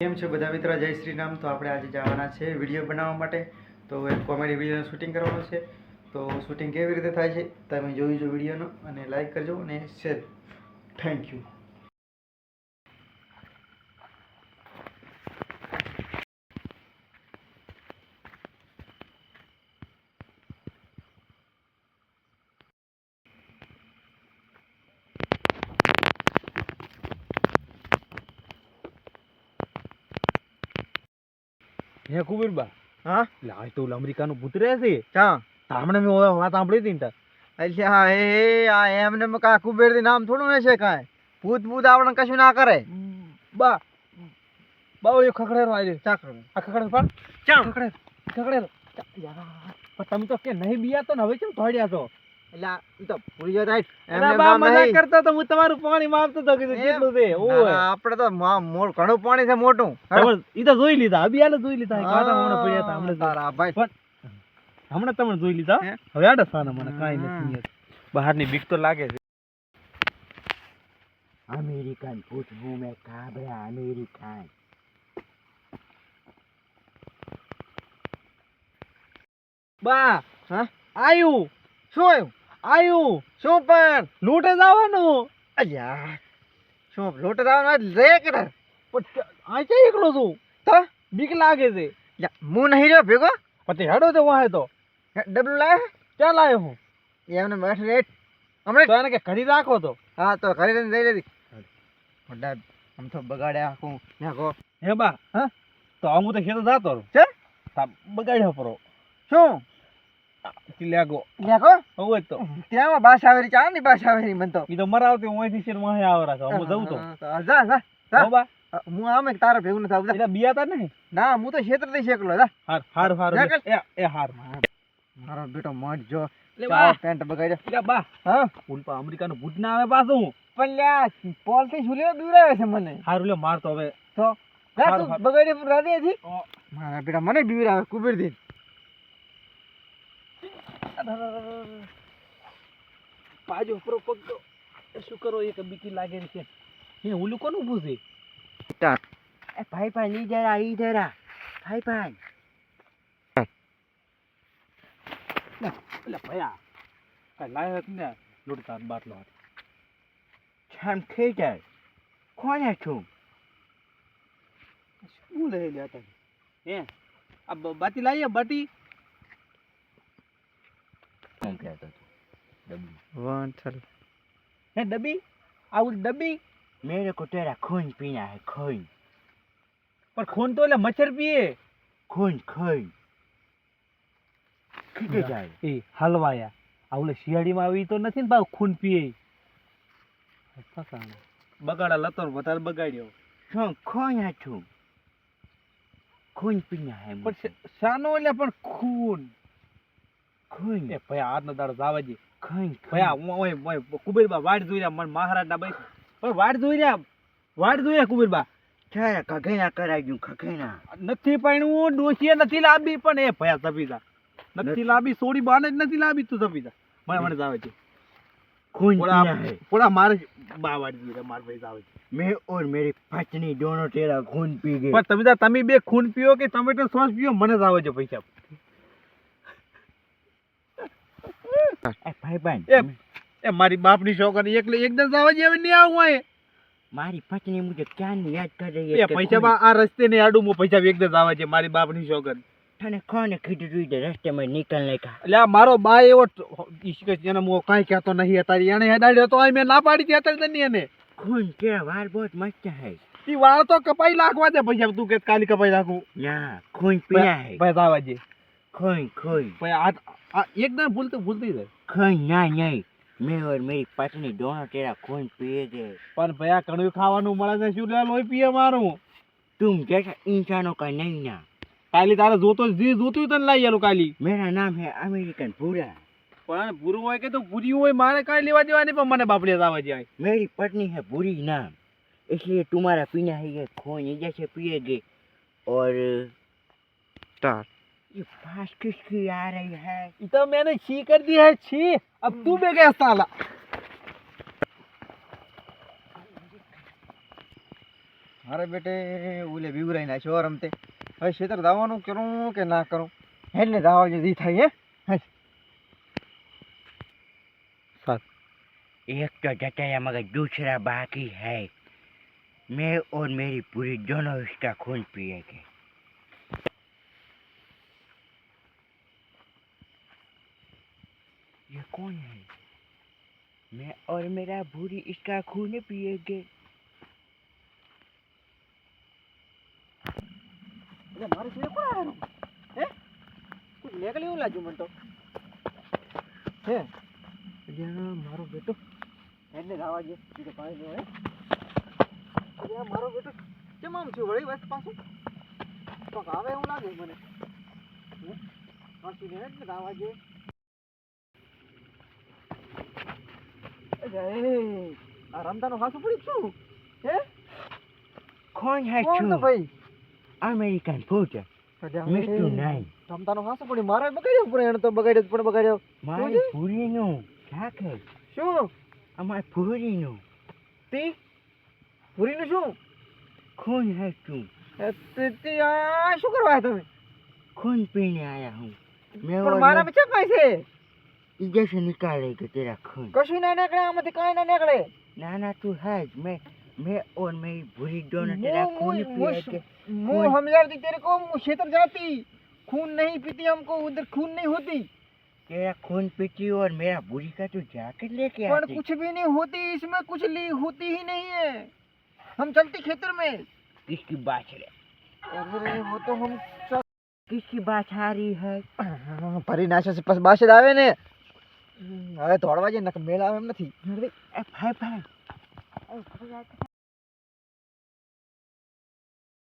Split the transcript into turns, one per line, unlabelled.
કેમ છે બધા મિત્રો? જય શ્રી રામ તો આપણે આજે જવાના છે વીડિયો બનાવવા માટે. તો એક કોમેડી વિડીયોનું શૂટિંગ કરવાનું છે. તો શૂટિંગ કેવી રીતે થાય છે, તમે જોઈ જો વિડીયોનો અને લાઈક કરજો અને શેર. Thank you.
હે કુબીરબા
હા?
એટલે આજ તો અમેરિકાનું ભૂત રહે છે.
ક્યાં?
તામણે મેં વાત સાંભળી હતી ને.
અલ્યા એ આ એમને કા કુબેરથી નામ થોડું રહેશે કાંઈ? ભૂત ભૂત આપણે કશું ના કરે?
બા બા ઓલો ખખડેરો આવી
ચા
આ ખખડેરો પણ
ચા
ખખડેરો ખખડેરો. યાર પણ તમે તો કે નહીં બિયા તો ને હવે કેમ થોડ્યા છો?
એટલે આ તો ઘણું પાણી છે મોટું.
ઈ જોઈ લીધા. જોઈ લીધા. હમણાં તમે જોઈ લીધા? હવે આડે સાના મને કાંઈ નથી બહારની બીક તો લાગે છે.
અમેરિકન મેં કાબરા અમેરિકન.
બા
હા?
આયુ.
શું આવ્યું
આયુ?
શું પણ?
લૂંટ જ આવવાનું
અલ્યા શું લોટ દાવાનો રે. કે
આ ક્યાં એકલો છું?
તો
બીક લાગે છે.
હું નહીં રહ્યો ભેગો?
પછી હેડો તો વાહે તો.
ડબલું લાવે
ક્યાં લાયો હું?
એમને બેઠ રેટ હમણાં?
તો એને કે કરી રાખો તો.
હા તો કરી લઈને જઈ લેતી મોટા આમ તો બગાડ્યા આખું. નાખો
હે બા
હા?
તો હું તો ખેતર જાતો
છે?
બગાડ્યો પરો.
શું?
તિલ્યાગો
નાખો
હવે તો.
ત્યાં બાસ આવેરી ચાલે ને બાસ આવેરી મન તો.
ઈ તો મરાવતી હું અહીંથી શેર વાહે આવ રાખો. હું જઉં તો.
જા જા જા.
હો
આમે તારા ભેગું નથી આવતા.
બિયા તા નહીં?
ના હું તો ક્ષેત્રથી શેકલો જા.
હાર હાર હાર. એ એ હાર.
મારો બેટો મત જો. પેન્ટ બગાડ્યો.
એટલે બા.
હા.
ઉલ્પા અમેરિકાનું ભૂત ના આવે પાછું.
પણ લ્યા પોલથી છુલ્યો બીવડાવે છે મને?
હારું લે માર તો હવે.
તો જા
હારું,
તું
હારું.
બગાડી પણ રાધી
ઓ,
મારા બેટા મને બીવડાવે કુબેરથી
પાજો પરો પગ તો. શું કરો એક બીકી લાગે છે. એ ઓલું કોણ ઊભું છે?
એ ભાઈ ભાઈ ઈધર જરા ઈધર જરા. ભાઈ ભાઈ.
એટલે ભયા કાંઈ લાયો ને લૂંટતા બાટલો હાથ?
છમ ખેતર કોને છું?
શું લઈ હે? આ લાવીએ બાટી?
કહેતો હતો ડબ્બુ.
વન
હે ડબ્બી આવું ડબ્બી
મેરે કો તેરા ખૂન પીના હે ખૂન
પણ ખૂન તો એટલે મચ્છર પીએ
ખૂન ખૂન ખીજે જાય
એ હલવાયા આવલે શિયાળીમાં આવી તો નથી ને ભાવ ખૂન પીએ બગાડા લતો વધારે બગાડ્યો
શું કોણ છું ખૂન પીના હે
પણ સાનો શાનો એટલે પણ ખૂન એ ભાઈ આજનો દાડો જાવા દે. ખઈ ઓય ઓય કુબેરબા વાડ જોઈ રહ્યા મને મહારાજના બાઈ પણ વાડ જોઈ રહ્યા વાડ જોઈ રહ્યા કુબેરબા.
ક્યારે ખખેના કરાઈ ગયું ખખેના
નથી પાણું ડોસીએ નથી લાંબી પણ એ ભયા તપીતા નથી લાંબી સોડી બાને જ નથી લાંબી તું તપીતા મને મને જાવે છે પૂરા મારે બાવાડી દીધા માર પૈસા આવે
મેં ઓર મેરી પત્ની દોનો તેરા ખૂન પી ગઈ.
પણ તમે તમે બે ખૂન પીઓ કે ટમેટો સોસ પીઓ મને જ આવે છે પૈસા.
ભાઈ
ભાઈ એ છોકરી એકલે એકદમ જવા જેવી નહીં આવું અહીં
મારી પત્ની મુજે ક્યાં યાદ કરી
એ પૈસા આ રસ્તે ને આડું મો પૈસા એક દસ આવે છે મારી બાપની છોકરી.
તને કોને કીધું તું રસ્તે માં નીકળ નાખા
એટલે મારો બા એવો ઈશ્કે જેને મો કાઈ કહેતો નહીં હતા એને હેડાડ્યો તો આ મે ના પાડી દે અત્યારે તને એને.
ખૂન કે વાર બહુત મસ્ત હે.
ઈ વાળ તો કપાઈ નાખવા દે પૈસા તું કે કાલી કપાઈ નાખું
ના ખૂન પીયા
હે? પૈસા આવજે
ખઈ ખઈ.
પણ આ આ એકદમ ભૂલતે ભૂલતી જાય
ખઈ ના નહીં મેં ઓર મેરી પત્ની ડોણો તેરા ખૂન પીએ છે.
પણ ભાઈ કણું ખાવાનું મળે છે શું લે લોહી પીએ મારું.
તું જૈસા ઇન્સાનો કા નહીં ના.
કાલી તારે જોતો જે જોતું તને લઈ આલું કાલી.
મેરા નામ હે અમેરિકન ભૂરા.
પણ ભૂરું હોય કે તો ભૂરી હોય મારે કાંઈ લેવા દેવાની પણ મને બાપડી આવવા જાય.
મેરી પત્ની હે ભૂરી ના એટલે તુમારા પીના હે ખૂન જૈસે પીએ ગઈ ઓર
સ્ટાર
ये फांस किसकी आ रही है
ઈ તો मैंने छी कर दी है छी अब तू भी गया साला
મારે બેટે ઓલે બીવરાઈ નાખ્યો રમતે હવે ખેતર દાવાનું કરું કે ના કરું હેડ ને દાવા જે દી થાય હે સાત
एक तो जटाया मगर दूसरा बाकी है मैं और मेरी पूरी दोनों इसका खून पिएंगे ये कौन है मैं और मेरा भूरी इसका खून पिएंगे
એટલે મારે જોડે કોણ આવેલું હે કોઈ નીકળી એવું લાગ્યું મને તો હે એટલે આ મારો બેટો એને લાવવા દે ઈ તો પાણી નો હે એટલે આ મારો બેટો કેમ આમ થયું વળી બસ પાછું તો આવે એવું લાગે મને હે પાછું ને એટલે લાવવા દે રમતાનો હાસુ પડી શું હે? કોણ હે
છું
ભાઈ?
અમેરિકન ફૂડ મિસ્ટર
નાઈ હાસુ પડી. મારે બગાડ્યો પણ એને તો બગાડ્યો પણ બગાડ્યો.
મારી પૂરીનો ખાખે
શું?
અમાર પૂરીનો.
તે? પૂરીનો શું?
કોણ
હે તું? તે આ શું કરવા તમે?
ખૂન પીને આયા
હું?
મેં
મારા બચ્ચા પાસે છે
इधर से निकालेगा तेरा खून
કશું ના નીકળે આમાંથી કાંઈ ના નીકળે
ना ना तू है मैं मैं और मेरी बुरी दोनों तेरा
मुंह-
खून
मुंह- मुंह-
पिएंगे
मुंह समझाती तेरे को मुंह क्षेत्र जाती खून नहीं पीती हमको उधर खून नहीं होती
तेरा खून पीती और मेरा बुरी का तू जाकर लेके
पर
आती
कुछ भी नहीं होती इसमें कुछ ली होती ही नहीं है हम चलती खेतर में
किसकी बात है
अरे वो तो हम
किसकी बात आ रही है
ફરી નાશે છે પછી બાસે જ આવે ને હવે દોડવા જઈએ નક મેળ આવે એમ નથી.